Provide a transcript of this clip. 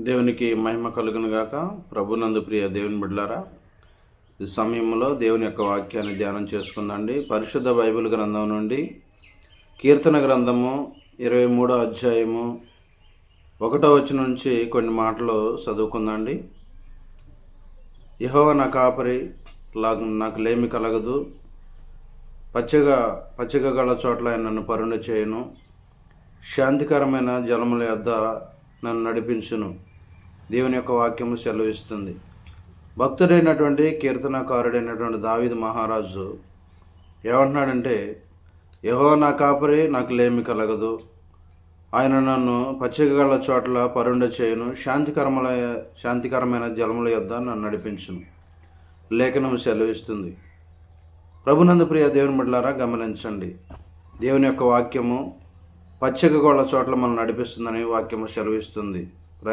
దేవునికి మహిమ కలుగును గాక. ప్రభునందు ప్రియ దేవుని బిడ్డారా ఈ సమయంలో దేవుని యొక్క వాక్యాన్ని ధ్యానం చేసుకుందండి పరిశుద్ధ బైబిల్ గ్రంథం నుండి కీర్తన గ్రంథము ఇరవై మూడో అధ్యాయము ఒకటో వచ్చి నుంచి కొన్ని మాటలు చదువుకుందండి యహోవ నా కాపరి నాకు లేమి కలగదు. పచ్చగా పచ్చగా గల చోట్ల ఆయన నన్ను పరుండ చేయను. శాంతికరమైన జలముల యొద్ద నన్ను నడిపించును. దేవుని యొక్క వాక్యము సెలవిస్తుంది. భక్తుడైనటువంటి కీర్తనకారుడైనటువంటి దావిదు మహారాజు ఏమంటున్నాడంటే యహో నా కాపరి నాకు లేమి కలగదు. ఆయన నన్ను పచ్చికగల చోట్ల పరుండ చేయను. శాంతికరముల శాంతికరమైన జలముల యొద్ద నన్ను నడిపించును. లేఖనం సెలవిస్తుంది. ప్రభునందు ప్రియ దేవుని బిడ్డలారా గమనించండి. దేవుని యొక్క వాక్యము పచ్చిక గోళ్ళ చోట్ల మనం నడిపిస్తుందని వాక్యము సెలవిస్తుంది.